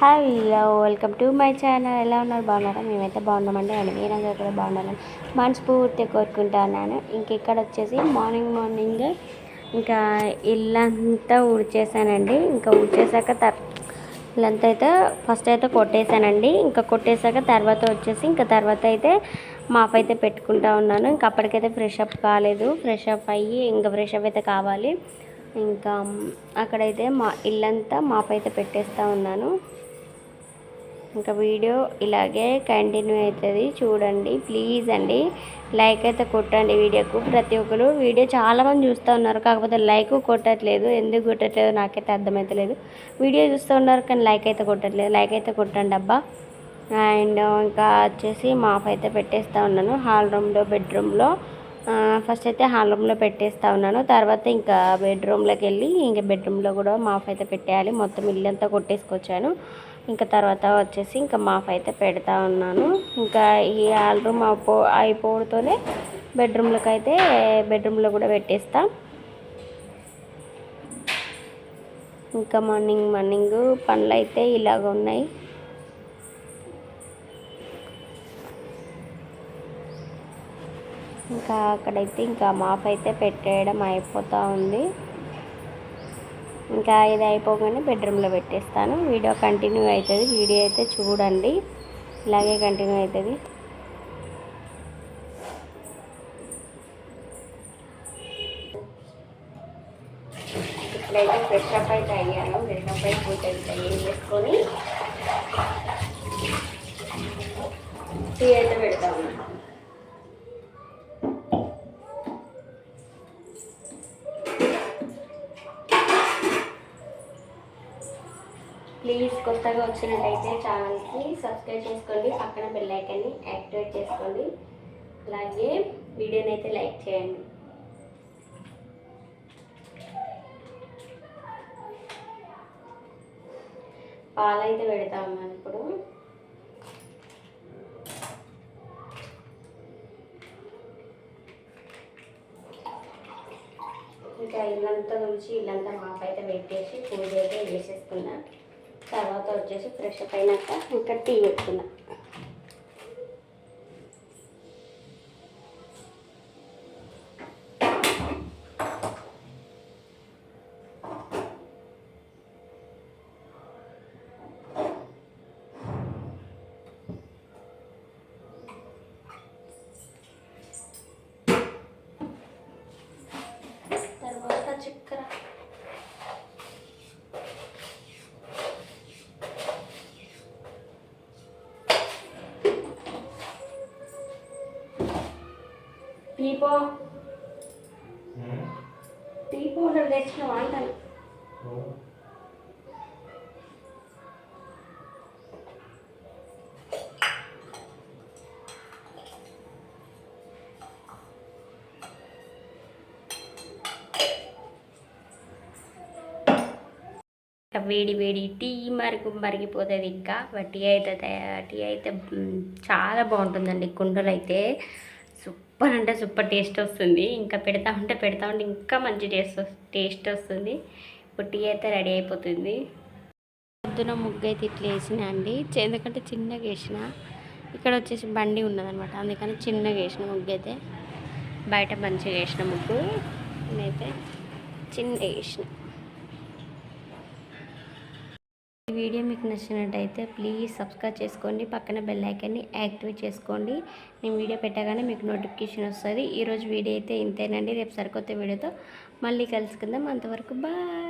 Hi hello welcome to my channel ఎలా ఉన్నారు? బాగున్నారా? మేమైతే బాగున్నామండి. అండ్ మీరందరూ కూడా బాగున్నారని మనస్ఫూర్తిగా కోరుకుంటున్నాను. ఇంక ఇక్కడ వచ్చేసి మార్నింగ్ మార్నింగ్ ఇంకా ఇల్లంతా ఊడ్చేసానండి. ఇంకా ఊడ్చేసాక తర్ ఇల్లంతా అయితే ఫస్ట్ అయితే కొట్టేశానండి ఇంకా కొట్టేశాక తర్వాత వచ్చేసి ఇంకా తర్వాత అయితే మాప్ అయితే పెట్టుకుంటా ఉన్నాను. ఇంకా అప్పటికైతే ఫ్రెష్ అప్ కాలేదు. ఫ్రెష్ అప్ అయ్యి ఇంకా ఫ్రెష్ అప్ అయితే కావాలి. ఇంకా అక్కడైతే మా ఇల్లంతా మాప్ అయితే పెట్టేస్తూ ఉన్నాను. ఇంకా వీడియో ఇలాగే కంటిన్యూ అవుతుంది. చూడండి ప్లీజ్ అండి. లైక్ అయితే కొట్టండి వీడియోకు. ప్రతి ఒక్కరు వీడియో చాలామంది చూస్తూ ఉన్నారు. కాకపోతే లైక్ కొట్టట్లేదు. ఎందుకు కొట్టట్లేదు నాకైతే అర్థమవుతలేదు వీడియో చూస్తూ ఉన్నారు కానీ లైక్ అయితే కొట్టట్లేదు. లైక్ అయితే కొట్టండి అబ్బా. అండ్ ఇంకా వచ్చేసి మాఫ్ అయితే పెట్టేస్తూ ఉన్నాను. హాల్ రూమ్లో బెడ్రూమ్లో. ఫస్ట్ అయితే హాల్ రూమ్లో పెట్టేస్తూ ఉన్నాను. తర్వాత ఇంకా బెడ్రూమ్లోకి వెళ్ళి ఇంకా బెడ్రూమ్లో కూడా మాఫ్ అయితే పెట్టేయాలి. మొత్తం ఇల్లంతా కొట్టేసుకొచ్చాను. ఇంకా తర్వాత వచ్చేసి ఇంకా మాఫ్ అయితే పెడతా ఉన్నాను. ఇంకా ఈ ఆల్రూమ్ రూమ్ అయిపో అయిపోవడంతోనే బెడ్రూమ్లకు అయితే బెడ్రూమ్లో కూడా పెట్టేస్తా. ఇంకా మార్నింగ్ మార్నింగ్ పనులు అయితే ఇలాగ ఉన్నాయి. ఇంకా అక్కడైతే ఇంకా మాఫ్ అయితే పెట్టేయడం అయిపోతూ ఉంది. ఇంకా ఇది అయిపోగానే బెడ్రూమ్లో పెట్టేస్తాను. వీడియో కంటిన్యూ అవుతుంది. వీడియో అయితే చూడండి. ఇలాగే కంటిన్యూ అవుతుంది. ఇప్పుడైతే ఫ్రెష్ అప్ అయితే అయ్యాను. ఫ్రెష్ అప్ అయితే పూజ అయితే ఏం చేసుకొని టీ అయితే పెడతాము ప్లీజ్ కొత్తగా వచ్చినట్టయితే ఛానల్కి సబ్స్క్రైబ్ చేసుకోండి పక్కన బెల్ ఐకాన్ని యాక్టివేట్ చేసుకోండి. అలాగే వీడియోని అయితే లైక్ చేయండి. పాలైతే పెడతా ఇప్పుడు. ఇంకా ఇల్లంతా నుంచి ఇల్లంతా మాపైతే పెట్టేసి పూజ అయితే చేసేసుకున్నా తర్వాత వచ్చేసి ఫ్రెష్ అప్ అయినాక ఇంకా టీ పెట్టుకున్నా టీ పో టీ పౌడర్ తెచ్చిన వాంటాను వేడి వేడి టీ మరిగి మరిగిపోతుంది ఇంకా టీ అయితే టీ అయితే చాలా బాగుంటుందండి. కుండలు అయితే సూపర్ అంటే సూపర్ టేస్ట్ వస్తుంది. ఇంకా పెడతా ఉంటే పెడతా ఉంటే ఇంకా మంచి టేస్ట్ టేస్ట్ వస్తుంది. ఇప్పుడు టీ అయితే రెడీ అయిపోతుంది. పొద్దున ముగ్గు అయితే ఇట్లా వేసిన అండి. ఎందుకంటే చిన్నగా వేసిన. ఇక్కడ వచ్చేసి బండి ఉన్నదనమాట. అందుకని చిన్నగా వేసిన ముగ్గు అయితే బయట మంచిగా వేసిన ముగ్గు. నేనైతే చిన్నగా వేసిన ఈ వీడియో మీకు నచ్చినట్టయితే ప్లీజ్ సబ్స్క్రైబ్ చేసుకోండి పక్కన బెల్ ఐకాన్ని యాక్టివేట్ చేసుకోండి. నేను వీడియో పెట్టగానే మీకు నోటిఫికేషన్ వస్తుంది. ఈరోజు వీడియో అయితే ఇంతేనండి. రేపు సరికొత్త వీడియోతో మళ్ళీ కలుసుకుందాం. అంతవరకు బాయ్.